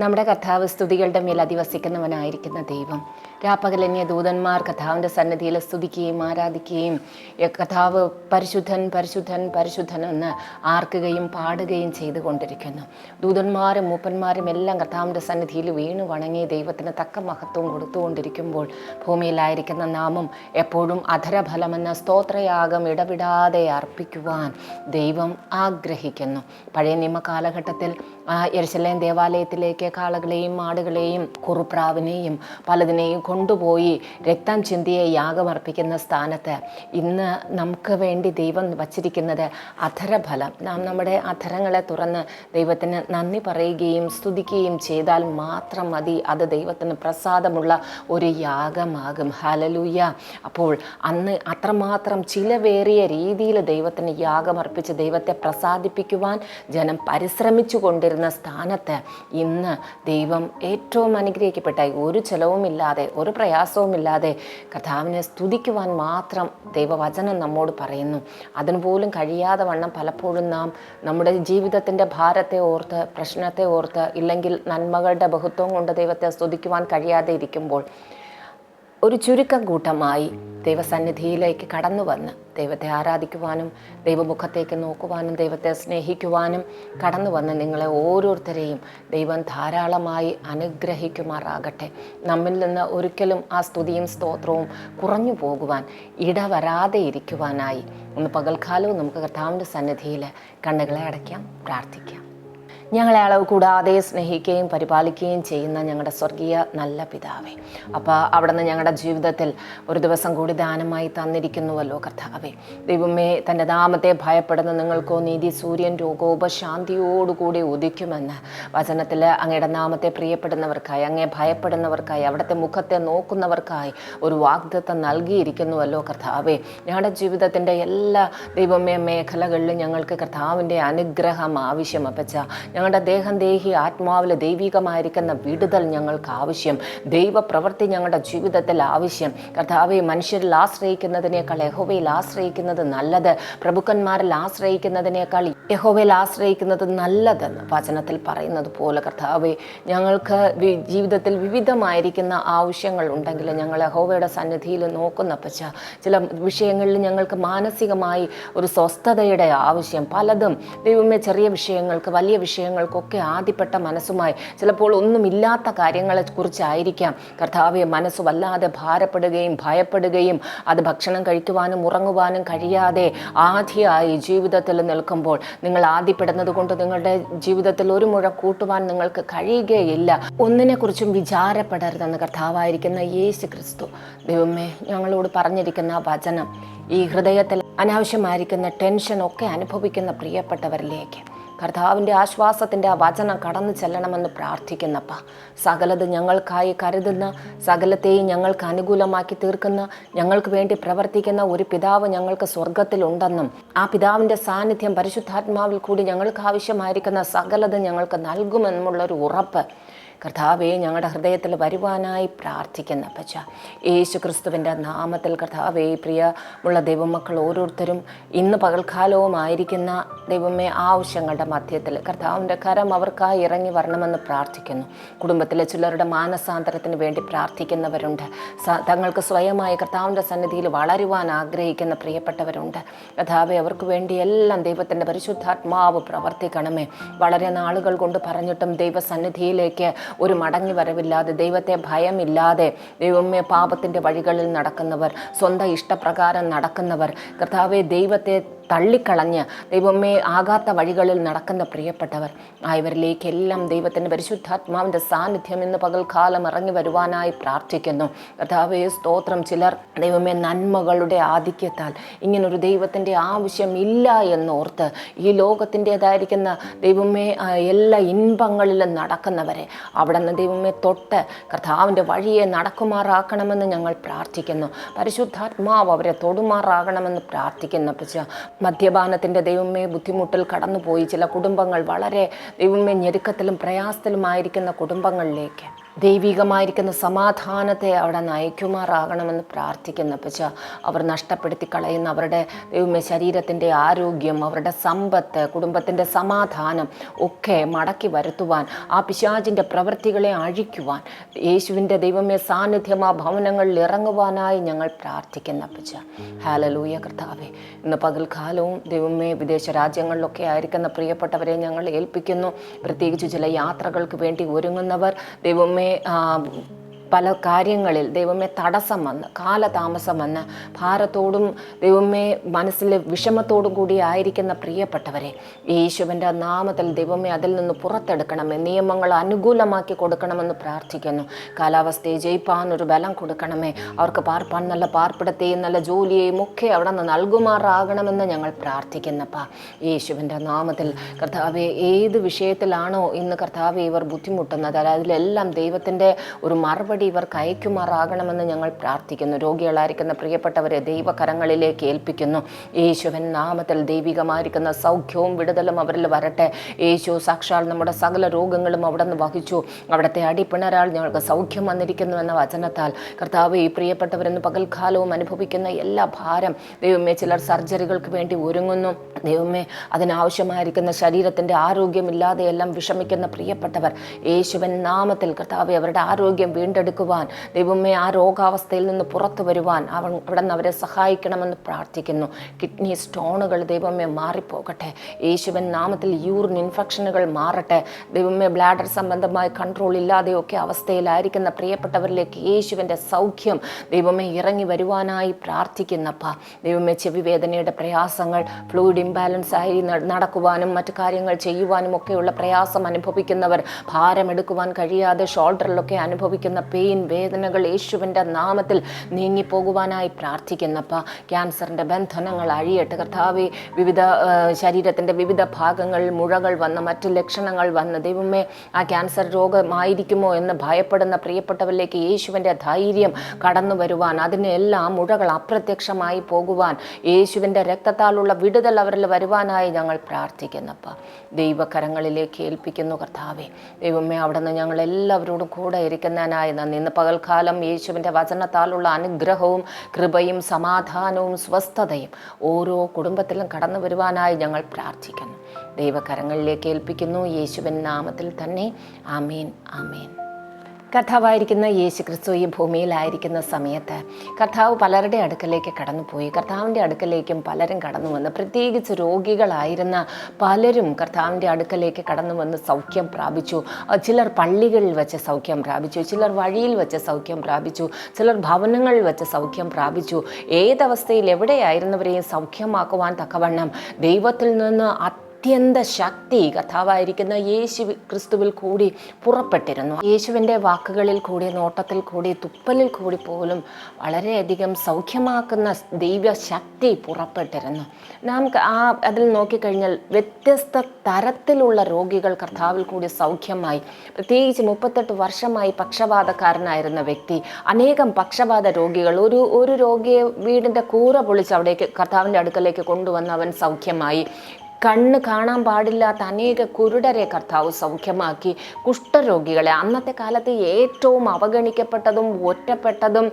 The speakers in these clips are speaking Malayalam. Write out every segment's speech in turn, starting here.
നമ്മുടെ കഥാവ് സ്തുതികളുടെ മേൽ അധിവസിക്കുന്നവനായിരിക്കുന്ന ദൈവം. രാപ്പകലന്യ ദൂതന്മാർ കഥാവിന്റെ സന്നദ്ധിയിൽ സ്തുതിക്കുകയും ആരാധിക്കുകയും കഥാവ് പരിശുദ്ധൻ പരിശുദ്ധൻ പരിശുദ്ധൻ എന്ന് ആർക്കുകയും പാടുകയും ചെയ്തുകൊണ്ടിരിക്കുന്നു. ദൂതന്മാരും മൂപ്പന്മാരും എല്ലാം കഥാവിന്റെ സന്നിധിയിൽ വീണു വണങ്ങി ദൈവത്തിന് തക്ക മഹത്വം കൊടുത്തുകൊണ്ടിരിക്കുമ്പോൾ ഭൂമിയിലായിരിക്കുന്ന നാമം എപ്പോഴും അധരഫലമെന്ന സ്തോത്രയാഗം ഇടപെടാതെ അർപ്പിക്കുവാൻ ദൈവം ആഗ്രഹിക്കുന്നു. പഴയ നിയമ കാലഘട്ടത്തിൽ യെരുശലേം ദേവാലയത്തിലേക്ക് കാളകളെയും ആടുകളെയും കുറുപ്രാവിനെയും പലതിനെയും കൊണ്ടുപോയി രക്തം ചിന്തിയ യാഗമർപ്പിക്കുന്ന സ്ഥാനത്ത് ഇന്ന് നമുക്ക് വേണ്ടി ദൈവം വച്ചിരിക്കുന്നത് അധരഫലം. നാം നമ്മുടെ അധരങ്ങളെ തുറന്ന് ദൈവത്തിന് നന്ദി പറയുകയും സ്തുതിക്കുകയും ചെയ്താൽ മാത്രം മതി. അത് ദൈവത്തിന് പ്രസാദമുള്ള ഒരു യാഗമാകും. ഹലലൂയ അപ്പോൾ അന്ന് അത്രമാത്രം ചിലവേറിയ രീതിയിൽ ദൈവത്തിന് യാഗമർപ്പിച്ച് ദൈവത്തെ പ്രസാദിപ്പിക്കുവാൻ ജനം പരിശ്രമിച്ചു കൊണ്ടിരുന്ന സ്ഥാനത്ത് ഇന്ന് ദൈവം ഏറ്റവും അനുഗ്രഹിക്കപ്പെട്ട ഒരു ചെലവുമില്ലാതെ ഒരു പ്രയാസവുമില്ലാതെ കഥാവിനെ സ്തുതിക്കുവാൻ മാത്രം ദൈവവചനം നമ്മോട് പറയുന്നു. അതിനുപോലും കഴിയാതെ വണ്ണം പലപ്പോഴും നാം നമ്മുടെ ജീവിതത്തിന്റെ ഭാരത്തെ ഓർത്ത് പ്രശ്നത്തെ ഓർത്ത് ഇല്ലെങ്കിൽ നന്മകളുടെ ബഹുത്വം കൊണ്ട് ദൈവത്തെ സ്തുതിക്കുവാൻ കഴിയാതെ ഇരിക്കുമ്പോൾ ഒരു ചുരുക്കം കൂട്ടമായി ദൈവസന്നിധിയിലേക്ക് കടന്നു വന്ന് ദൈവത്തെ ആരാധിക്കുവാനും ദൈവമുഖത്തേക്ക് നോക്കുവാനും ദൈവത്തെ സ്നേഹിക്കുവാനും കടന്നു വന്ന് നിങ്ങളെ ഓരോരുത്തരെയും ദൈവം ധാരാളമായി അനുഗ്രഹിക്കുമാറാകട്ടെ. നമ്മിൽ നിന്ന് ഒരിക്കലും ആ സ്തുതിയും സ്തോത്രവും കുറഞ്ഞു പോകുവാൻ ഇടവരാതെ ഇരിക്കുവാനായി. ഒന്ന് പകൽക്കാലവും നമുക്ക് കർത്താവിന്റെ സന്നിധിയിൽ കണ്ണുകളെ അടയ്ക്കാം പ്രാർത്ഥിക്കാം. ഞങ്ങളെ അളവ് കൂടാതെ സ്നേഹിക്കുകയും പരിപാലിക്കുകയും ചെയ്യുന്ന ഞങ്ങളുടെ സ്വർഗീയ നല്ല പിതാവേ. അപ്പോൾ അവിടെ നിന്ന് ഞങ്ങളുടെ ജീവിതത്തിൽ ഒരു ദിവസം കൂടി ദാനമായി തന്നിരിക്കുന്നുവല്ലോ കർത്താവേ. ദൈവമേ തന്റെ നാമത്തെ ഭയപ്പെടുന്ന നിങ്ങൾക്കോ നീതി സൂര്യൻ രോഗോപശാന്തിയോടുകൂടി ഉദിക്കുമെന്ന് വചനത്തിൽ അങ്ങയുടെ നാമത്തെ പ്രിയപ്പെടുന്നവർക്കായി അങ്ങേ ഭയപ്പെടുന്നവർക്കായി അവിടുത്തെ മുഖത്തെ നോക്കുന്നവർക്കായി ഒരു വാഗ്ദത്തം നൽകിയിരിക്കുന്നുവല്ലോ കർത്താവേ. ഞങ്ങളുടെ ജീവിതത്തിന്റെ എല്ലാ ദൈവമേ മേഖലകളിലും ഞങ്ങൾക്ക് കർത്താവിന്റെ അനുഗ്രഹം ആവശ്യം അപ്പച്ച. ഞങ്ങളുടെ ദേഹം ദേഹി ആത്മാവിൽ ദൈവികമായിരിക്കുന്ന വിടുതൽ ഞങ്ങൾക്ക് ആവശ്യം. ദൈവപ്രവൃത്തി ഞങ്ങളുടെ ജീവിതത്തിൽ ആവശ്യം. കർത്താവെ മനുഷ്യരിൽ ആശ്രയിക്കുന്നതിനേക്കാൾ യഹോവയിൽ ആശ്രയിക്കുന്നത് നല്ലത്. പ്രഭുക്കന്മാരിൽ ആശ്രയിക്കുന്നതിനേക്കാൾ യഹോവയിൽ ആശ്രയിക്കുന്നത് നല്ലതെന്ന് വചനത്തിൽ പറയുന്നത് പോലെ കർത്താവെ ഞങ്ങൾക്ക് ജീവിതത്തിൽ വിവിധമായിരിക്കുന്ന ആവശ്യങ്ങൾ ഉണ്ടെങ്കിൽ ഞങ്ങൾ യഹോവയുടെ സന്നിധിയിൽ നോക്കുന്ന പച്ച ചില വിഷയങ്ങളിൽ ഞങ്ങൾക്ക് മാനസികമായി ഒരു സ്വസ്ഥതയുടെ ആവശ്യം. പലതും ദൈവമേ ചെറിയ വിഷയങ്ങൾക്ക് വലിയ വിഷയങ്ങൾക്കൊക്കെ ആദ്യപ്പെട്ട മനസ്സുമായി. ചിലപ്പോൾ ഒന്നുമില്ലാത്ത കാര്യങ്ങളെ കുറിച്ചായിരിക്കാം കർത്താവെ മനസ്സ് വല്ലാതെ ഭാരപ്പെടുകയും ഭയപ്പെടുകയും അത് ഭക്ഷണം കഴിക്കുവാനും ഉറങ്ങുവാനും കഴിയാതെ ആദ്യമായി ജീവിതത്തിൽ നിൽക്കുമ്പോൾ നിങ്ങൾ ആദ്യപ്പെടുന്നത് കൊണ്ട് നിങ്ങളുടെ ജീവിതത്തിൽ ഒരു മുഴ കൂട്ടുവാൻ നിങ്ങൾക്ക് കഴിയുകയില്ല. ഒന്നിനെക്കുറിച്ചും വിചാരപ്പെടരുതെന്ന് കർത്താവായിരിക്കുന്ന യേശു ക്രിസ്തു ദൈവമേ ഞങ്ങളോട് പറഞ്ഞിരിക്കുന്ന വചനം ഈ ഹൃദയത്തിൽ അനാവശ്യമായിരിക്കുന്ന ടെൻഷനൊക്കെ അനുഭവിക്കുന്ന പ്രിയപ്പെട്ടവരിലേക്ക് കർത്താവിന്റെ ആശ്വാസത്തിന്റെ ആ വചനം കടന്നു ചെല്ലണമെന്ന് പ്രാർത്ഥിക്കുന്നപ്പ. സകലത് ഞങ്ങൾക്കായി കരുതുന്ന സകലത്തെയും ഞങ്ങൾക്ക് അനുകൂലമാക്കി തീർക്കുന്ന ഞങ്ങൾക്ക് വേണ്ടി പ്രവർത്തിക്കുന്ന ഒരു പിതാവ് ഞങ്ങൾക്ക് സ്വർഗത്തിലുണ്ടെന്നും ആ പിതാവിന്റെ സാന്നിധ്യം പരിശുദ്ധാത്മാവിൽ കൂടി ഞങ്ങൾക്ക് ആവശ്യമായിരിക്കുന്ന സകലത് ഞങ്ങൾക്ക് നൽകുമെന്നുള്ളൊരു ഉറപ്പ് കർത്താവെ ഞങ്ങളുടെ ഹൃദയത്തിൽ വരുവാനായി പ്രാർത്ഥിക്കുന്ന പച്ച യേശു ക്രിസ്തുവിന്റെ നാമത്തിൽ കർത്താവെ പ്രിയമുള്ള ദൈവമക്കൾ ഓരോരുത്തരും ഇന്ന് പകൽക്കാലവും ആയിരിക്കുന്ന ദൈവമേ ആവശ്യങ്ങളുടെ മധ്യത്തിൽ കർത്താവിന്റെ കരം അവർക്കായി ഇറങ്ങി വരണമെന്ന് പ്രാർത്ഥിക്കുന്നു. കുടുംബത്തിലെ ചിലരുടെ മാനസാന്തരത്തിന് വേണ്ടി പ്രാർത്ഥിക്കുന്നവരുണ്ട്. തങ്ങൾക്ക് സ്വയമായി കർത്താവിന്റെ സന്നിധിയിൽ വളരുവാൻ ആഗ്രഹിക്കുന്ന പ്രിയപ്പെട്ടവരുണ്ട്. കർത്താവെ അവർക്ക് വേണ്ടി എല്ലാം ദൈവത്തിന്റെ പരിശുദ്ധാത്മാവ് പ്രവർത്തിക്കണമേ. വളരെ നാളുകൾ കൊണ്ട് പറഞ്ഞിട്ടും ദൈവസന്നിധിയിലേക്ക് ഒരു മടങ്ങി വരവില്ലാതെ ദൈവത്തെ ഭയമില്ലാതെ ദൈവമേ പാപത്തിന്റെ വഴികളിൽ നടക്കുന്നവർ സ്വന്തം ഇഷ്ടപ്രകാരം നടക്കുന്നവർ. കർത്താവെ ദൈവത്തെ തള്ളിക്കളഞ്ഞ് ദൈവമേ ആകാത്ത വഴികളിൽ നടക്കുന്ന പ്രിയപ്പെട്ടവർ ആയവരിലേക്കെല്ലാം ദൈവത്തിന്റെ പരിശുദ്ധാത്മാവിന്റെ സാന്നിധ്യം ഇന്ന് പകൽക്കാലം ഇറങ്ങി വരുവാനായി പ്രാർത്ഥിക്കുന്നു. കർത്താവേ സ്തോത്രം. ചിലർ ദൈവമേ നന്മകളുടെ ആധിക്യത്താൽ ഇങ്ങനൊരു ദൈവത്തിന്റെ ആവശ്യം ഇല്ല എന്നോർത്ത് ഈ ലോകത്തിന്റെതായിരിക്കുന്ന ദൈവമേ എല്ലാ ഇൻപങ്ങളിലും നടക്കുന്നവരെ അവിടെ നിന്ന് ദൈവമേ തൊട്ട് കർത്താവിന്റെ വഴിയെ നടക്കുമാറാക്കണമെന്ന് ഞങ്ങൾ പ്രാർത്ഥിക്കുന്നു. പരിശുദ്ധാത്മാവ് അവരെ തൊടുമാറാകണമെന്ന് പ്രാർത്ഥിക്കുന്നു പച്ച മദ്യപാനത്തിന്റെ ദൈവമേ ബുദ്ധിമുട്ടിൽ കടന്നുപോയി. ചില കുടുംബങ്ങൾ വളരെ ദൈവമേ ഞെരുക്കത്തിലും പ്രയാസത്തിലുമായിരിക്കുന്ന കുടുംബങ്ങളിലേക്ക്. ദൈവികമായിരിക്കുന്ന സമാധാനത്തെ അവിടെ നയിക്കുമാറാകണമെന്ന് പ്രാർത്ഥിക്കുന്ന പച്ച അവർ നഷ്ടപ്പെടുത്തി കളയുന്ന അവരുടെ ദൈവമേ ശരീരത്തിന്റെ ആരോഗ്യം അവരുടെ സമ്പത്ത് കുടുംബത്തിന്റെ സമാധാനം ഒക്കെ മടക്കി വരുത്തുവാൻ ആ പിശാചിന്റെ പ്രവൃത്തികളെ അഴിക്കുവാൻ യേശുവിന്റെ ദൈവമേ സാന്നിധ്യം ആ ഭവനങ്ങളിൽ ഇറങ്ങുവാനായി ഞങ്ങൾ പ്രാർത്ഥിക്കുന്ന പച്ച ഹാലലൂയ കർത്താവെ. ഇന്ന് പകൽക്കാലവും ദൈവമേ വിദേശ രാജ്യങ്ങളിലൊക്കെ ആയിരിക്കുന്ന പ്രിയപ്പെട്ടവരെ ഞങ്ങൾ ഏൽപ്പിക്കുന്നു. പ്രത്യേകിച്ച് ചില യാത്രകൾക്ക് വേണ്ടി ഒരുങ്ങുന്നവർ ദൈവമേ ആ, പല കാര്യങ്ങളിൽ ദൈവമേ തടസ്സം വന്ന് കാലതാമസം വന്ന് ഭാരത്തോടും ദൈവമേ മനസ്സിലെ വിഷമത്തോടും കൂടി ആയിരിക്കുന്ന പ്രിയപ്പെട്ടവരെ യേശുവിന്റെ നാമത്തിൽ ദൈവമേ അതിൽ നിന്ന് പുറത്തെടുക്കണമേ നിയമങ്ങൾ അനുകൂലമാക്കി കൊടുക്കണമെന്ന് പ്രാർത്ഥിക്കുന്നു. കാലാവസ്ഥയെ ജയിപ്പാൻ ഒരു ബലം കൊടുക്കണമേ അവർക്ക് പാർപ്പാൻ നല്ല പാർപ്പിടത്തെയും നല്ല ജോലിയെയും ഒക്കെ അവിടെ നിന്ന് നൽകുമാറാകണമെന്ന് ഞങ്ങൾ പ്രാർത്ഥിക്കുന്നപ്പാ. യേശുവിന്റെ നാമത്തിൽ കർത്താവെ ഏത് വിഷയത്തിലാണോ ഇന്ന് കർത്താവെ ഇവർ ബുദ്ധിമുട്ടുന്നത് അതിലെല്ലാം ദൈവത്തിന്റെ ഒരു മറുപടി ഇവർക്ക് അയക്കുമാറാകണമെന്ന് ഞങ്ങൾ പ്രാർത്ഥിക്കുന്നു. രോഗികളായിരിക്കുന്ന പ്രിയപ്പെട്ടവരെ ദൈവകരങ്ങളിലേക്ക് ഏൽപ്പിക്കുന്നു. യേശുവൻ നാമത്തിൽ ദൈവികമായിരിക്കുന്ന സൗഖ്യവും വിടുതലും അവരിൽ വരട്ടെ. യേശു സാക്ഷാൽ നമ്മുടെ സകല രോഗങ്ങളും അവിടെ നിന്ന് വഹിച്ചു. അവിടുത്തെ അടിപ്പിണരാൾ ഞങ്ങൾക്ക് സൗഖ്യം വന്നിരിക്കുന്നു എന്ന വചനത്താൽ കർത്താവ് ഈ പ്രിയപ്പെട്ടവരെന്ന് പകൽക്കാലവും അനുഭവിക്കുന്ന എല്ലാ ഭാരം ദൈവമേ ചിലർ സർജറികൾക്ക് വേണ്ടി ഒരുങ്ങുന്നു. ദൈവമേ അതിനാവശ്യമായിരിക്കുന്ന ശരീരത്തിന്റെ ആരോഗ്യമില്ലാതെയെല്ലാം വിഷമിക്കുന്ന പ്രിയപ്പെട്ടവർ യേശുവൻ നാമത്തിൽ കർത്താവ് അവരുടെ ആരോഗ്യം വീണ്ടെടുക്കുവാൻ ദൈവമേ ആ രോഗാവസ്ഥയിൽ നിന്ന് പുറത്തു വരുവാൻ അവൻ അവിടെ നിന്ന് അവരെ സഹായിക്കണമെന്ന് പ്രാർത്ഥിക്കുന്നു. കിഡ്നി സ്റ്റോണുകൾ ദൈവമേ മാറിപ്പോകട്ടെ. യേശുവൻ നാമത്തിൽ യൂറിൻ ഇൻഫെക്ഷനുകൾ മാറട്ടെ. ദൈവമേ ബ്ലാഡർ സംബന്ധമായ കൺട്രോൾ ഇല്ലാതെയൊക്കെ അവസ്ഥയിലായിരിക്കുന്ന പ്രിയപ്പെട്ടവരിലേക്ക് യേശുവിന്റെ സൗഖ്യം ദൈവമേ ഇറങ്ങി വരുവാനായി പ്രാർത്ഥിക്കുന്നപ്പ. ദൈവമേ ചെവി വേദനയുടെ പ്രയാസങ്ങൾ ഫ്ലൂയിഡ് ഇംബാലൻസ് ആയി നടക്കുവാനും മറ്റു കാര്യങ്ങൾ ചെയ്യുവാനും ഒക്കെയുള്ള പ്രയാസം അനുഭവിക്കുന്നവർ ഭാരമെടുക്കുവാൻ കഴിയാതെ ഷോൾഡറിലൊക്കെ അനുഭവിക്കുന്ന പെയിൻ വേദനകൾ യേശുവിന്റെ നാമത്തിൽ നീങ്ങിപ്പോകുവാനായി പ്രാർത്ഥിക്കുന്നപ്പ ക്യാൻസറിന്റെ ബന്ധനങ്ങൾ അഴിയട്ടെ. കർത്താവെ വിവിധ ശരീരത്തിന്റെ വിവിധ ഭാഗങ്ങൾ മുഴകൾ വന്ന മറ്റ് ലക്ഷണങ്ങൾ വന്ന ദൈവമേ ആ ക്യാൻസർ രോഗമായിരിക്കുമോ എന്ന് ഭയപ്പെടുന്ന പ്രിയപ്പെട്ടവരിലേക്ക് യേശുവിന്റെ ധൈര്യം കടന്നു വരുവാൻ അതിനെല്ലാം മുഴകൾ അപ്രത്യക്ഷമായി പോകുവാൻ യേശുവിന്റെ രക്തത്താലുള്ള വിടുതൽ അവരിൽ വരുവാനായി ഞങ്ങൾ പ്രാർത്ഥിക്കുന്നപ്പ ദൈവകരങ്ങളിലേക്ക് ഏൽപ്പിക്കുന്നു കർത്താവെ. ദൈവമേ അവിടെ നിന്ന് ഞങ്ങൾ എല്ലാവരോടും കൂടെ ഇരിക്കുന്നതിനായി നന്ദി ഇന്ന് പകൽക്കാലം യേശുവിന്റെ വചനത്താലുള്ള അനുഗ്രഹവും കൃപയും സമാധാനവും സ്വസ്ഥതയും ഓരോ കുടുംബത്തിലും കടന്നു വരുവാനായി ഞങ്ങൾ പ്രാർത്ഥിക്കുന്നു. ദൈവകരങ്ങളിലേക്ക് ഏൽപ്പിക്കുന്നു. യേശുവിൻ നാമത്തിൽ തന്നെ. ആമേൻ ആമീൻ. കർത്താവായിരിക്കുന്ന യേശു ക്രിസ്തു ഈ ഭൂമിയിലായിരിക്കുന്ന സമയത്ത് കർത്താവ് പലരുടെ അടുക്കലേക്ക് കടന്നുപോയി. കർത്താവിന്റെ അടുക്കലേക്കും പലരും കടന്നു വന്ന് പ്രത്യേകിച്ച് രോഗികളായിരുന്ന പലരും കർത്താവിന്റെ അടുക്കലേക്ക് കടന്നു വന്ന് സൗഖ്യം പ്രാപിച്ചു. ചിലർ പള്ളികളിൽ വെച്ച് സൗഖ്യം പ്രാപിച്ചു ചിലർ വഴിയിൽ വെച്ച് സൗഖ്യം പ്രാപിച്ചു ചിലർ ഭവനങ്ങളിൽ വെച്ച് സൗഖ്യം പ്രാപിച്ചു. ഏതവസ്ഥയിൽ എവിടെയായിരുന്നവരെയും സൗഖ്യമാക്കുവാൻ തക്കവണ്ണം ദൈവത്തിൽ നിന്ന് അത്യന്ത ശക്തി കഥാവായിരിക്കുന്ന യേശു ക്രിസ്തുവിൽ കൂടി പുറപ്പെട്ടിരുന്നു. യേശുവിന്റെ വാക്കുകളിൽ കൂടി നോട്ടത്തിൽ കൂടി തുപ്പലിൽ കൂടി പോലും വളരെയധികം സൗഖ്യമാക്കുന്ന ദൈവശക്തി പുറപ്പെട്ടിരുന്നു. നാം ആ അതിൽ നോക്കിക്കഴിഞ്ഞാൽ വ്യത്യസ്ത തരത്തിലുള്ള രോഗികൾ കർത്താവിൽ കൂടി സൗഖ്യമായി. പ്രത്യേകിച്ച് മുപ്പത്തെട്ട് വർഷമായി പക്ഷപാതക്കാരനായിരുന്ന വ്യക്തി അനേകം പക്ഷപാത രോഗികൾ ഒരു ഒരു രോഗിയെ വീടിന്റെ കൂറ പൊളിച്ച് അവിടേക്ക് കർത്താവിന്റെ അടുക്കലേക്ക് കൊണ്ടുവന്ന് അവൻ സൗഖ്യമായി. കണ്ണ് കാണാൻ പാടില്ലാത്ത അനേക കുരുടരെ കർത്താവ് സൗഖ്യമാക്കി. കുഷ്ഠരോഗികളെ അന്നത്തെ കാലത്ത് ഏറ്റവും അവഗണിക്കപ്പെട്ടതും ഒറ്റപ്പെട്ടതും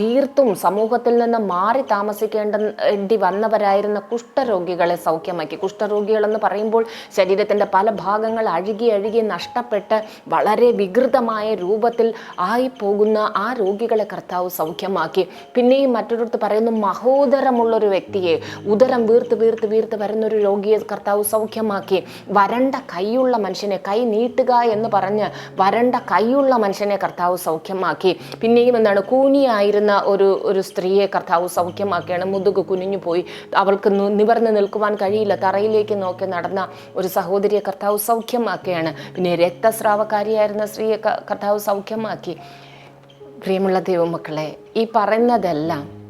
തീർത്തും സമൂഹത്തിൽ നിന്ന് മാറി താമസിക്കേണ്ടി വന്നവരായിരുന്ന കുഷ്ഠരോഗികളെ സൗഖ്യമാക്കി. കുഷ്ഠരോഗികളെന്ന് പറയുമ്പോൾ ശരീരത്തിന്റെ പല ഭാഗങ്ങൾ അഴുകി അഴുകി നഷ്ടപ്പെട്ട് വളരെ വികൃതമായ രൂപത്തിൽ ആയിപ്പോകുന്ന ആ രോഗികളെ കർത്താവ് സൗഖ്യമാക്കി. പിന്നെയും മറ്റൊരിടത്ത് പറയുന്നു മഹോദരമുള്ളൊരു വ്യക്തിയെ. ഉദരം വീർത്ത് വീർത്ത് വീർത്ത് വരുന്നൊരു രോഗിയെ കർത്താവ് സൗഖ്യമാക്കി. വരണ്ട കൈയുള്ള മനുഷ്യനെ കൈ നീട്ടുക എന്ന് പറഞ്ഞ് വരണ്ട കൈയുള്ള മനുഷ്യനെ കർത്താവ് സൗഖ്യമാക്കി. പിന്നെയും എന്താണ്? കൂനിയായിരുന്ന ഒരു ഒരു സ്ത്രീയെ കർത്താവ് സൗഖ്യമാക്കിയാണ്. മുതുക് കുനിഞ്ഞു പോയി. അവൾക്ക് നിവർന്ന് നിൽക്കുവാൻ കഴിയില്ല. തറയിലേക്ക് നോക്കി നടന്ന ഒരു സഹോദരിയെ കർത്താവ് സൗഖ്യമാക്കുകയാണ് പിന്നെ രക്തസ്രാവക്കാരിയായിരുന്ന സ്ത്രീയെ കർത്താവ് സൗഖ്യമാക്കി. പ്രിയമുള്ള ദൈവമക്കളെ ഈ പറയുന്നതെല്ലാം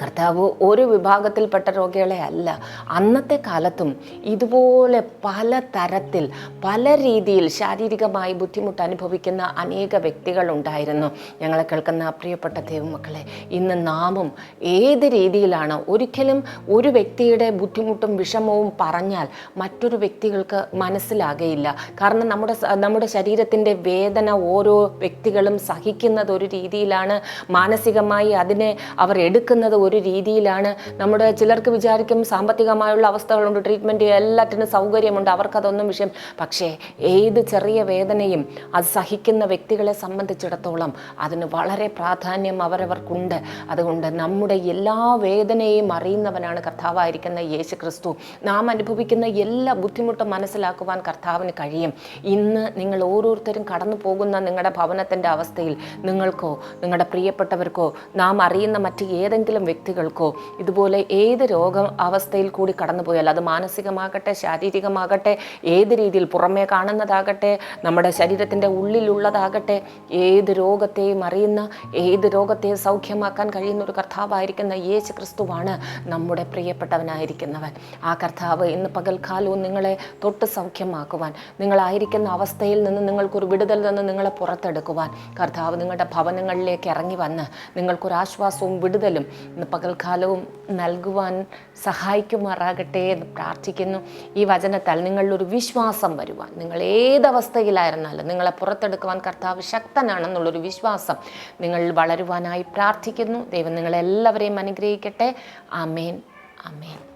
കർത്താവ് ഒരു വിഭാഗത്തിൽപ്പെട്ട രോഗികളെ അല്ല. അന്നത്തെ കാലത്തും ഇതുപോലെ പല തരത്തിൽ പല രീതിയിൽ ശാരീരികമായി ബുദ്ധിമുട്ട് അനുഭവിക്കുന്ന അനേക വ്യക്തികൾ ഉണ്ടായിരുന്നു. ഞങ്ങളെ കേൾക്കുന്ന പ്രിയപ്പെട്ട ദൈവമക്കളെ ഇന്ന് നാമും ഏത് രീതിയിലാണ് ഒരിക്കലും ഒരു വ്യക്തിയുടെ ബുദ്ധിമുട്ടും വിഷമവും പറഞ്ഞാൽ മറ്റൊരു വ്യക്തികൾക്ക് മനസ്സിലാകയില്ല. കാരണം നമ്മുടെ നമ്മുടെ ശരീരത്തിന്റെ വേദന ഓരോ വ്യക്തികളും സഹിക്കുന്നത് ഒരു രീതിയിലാണ്. മാനസികമായി അതിനെ അവർ എടുക്കുന്നത് ഒരു രീതിയിലാണ്. നമ്മുടെ ചിലർക്ക് വിചാരിക്കും സാമ്പത്തികമായുള്ള അവസ്ഥകളുണ്ട് ട്രീറ്റ്മെന്റ് എല്ലാറ്റിനും സൗകര്യമുണ്ട് അവർക്കതൊന്നും വിഷയം. പക്ഷേ ഏത് ചെറിയ വേദനയും അത് സഹിക്കുന്ന വ്യക്തികളെ സംബന്ധിച്ചിടത്തോളം അതിന് വളരെ പ്രാധാന്യം അവരവർക്കുണ്ട്. അതുകൊണ്ട് നമ്മുടെ എല്ലാ വേദനയും അറിയുന്നവനാണ് കർത്താവായിരിക്കുന്ന യേശു ക്രിസ്തു നാം അനുഭവിക്കുന്ന എല്ലാ ബുദ്ധിമുട്ടും മനസ്സിലാക്കുവാൻ കർത്താവിന് കഴിയും. ഇന്ന് നിങ്ങൾ ഓരോരുത്തരും കടന്നു പോകുന്ന നിങ്ങളുടെ ഭവനത്തിന്റെ അവസ്ഥയിൽ നിങ്ങൾക്കോ നിങ്ങളുടെ പ്രിയപ്പെട്ടവർക്കോ നാം അറിയുന്ന മറ്റ് ഏതെങ്കിലും വ്യക്തികൾക്കോ ഇതുപോലെ ഏത് രോഗ അവസ്ഥയിൽ കൂടി കടന്നുപോയാൽ അത് മാനസികമാകട്ടെ ശാരീരികമാകട്ടെ ഏത് രീതിയിൽ പുറമേ കാണുന്നതാകട്ടെ നമ്മുടെ ശരീരത്തിന്റെ ഉള്ളിലുള്ളതാകട്ടെ ഏത് രോഗത്തെയും അറിയുന്ന ഏത് രോഗത്തെയും സൗഖ്യമാക്കാൻ കഴിയുന്ന ഒരു കർത്താവായിരിക്കുന്ന യേശു ക്രിസ്തുവാണ് നമ്മുടെ പ്രിയപ്പെട്ടവനായിരിക്കുന്നവൻ. ആ കർത്താവ് ഇന്ന് പകൽക്കാലവും നിങ്ങളെ തൊട്ട് സൗഖ്യമാക്കുവാൻ നിങ്ങളായിരിക്കുന്ന അവസ്ഥയിൽ നിന്ന് നിങ്ങൾക്കൊരു വിടുതൽ നിന്ന് നിങ്ങളെ പുറത്തെടുക്കുവാൻ കർത്താവ് നിങ്ങളുടെ ഭവനങ്ങളിലേക്ക് ഇറങ്ങി വന്ന് നിങ്ങൾക്കൊരാശ്വാസവും വിടുതലും ഇന്ന് പകൽക്കാലവും നൽകുവാൻ സഹായിക്കുമാറാകട്ടെ എന്ന് പ്രാർത്ഥിക്കുന്നു. ഈ വചനത്താൽ നിങ്ങളിലൊരു വിശ്വാസം വരുവാൻ നിങ്ങൾ ഏതവസ്ഥയിലായിരുന്നാലും നിങ്ങളെ പുറത്തെടുക്കുവാൻ കർത്താവ് ശക്തനാണെന്നുള്ളൊരു വിശ്വാസം നിങ്ങൾ വളരുവാനായി പ്രാർത്ഥിക്കുന്നു. ദൈവം നിങ്ങളെല്ലാവരെയും അനുഗ്രഹിക്കട്ടെ. അമേൻ ആമേൻ.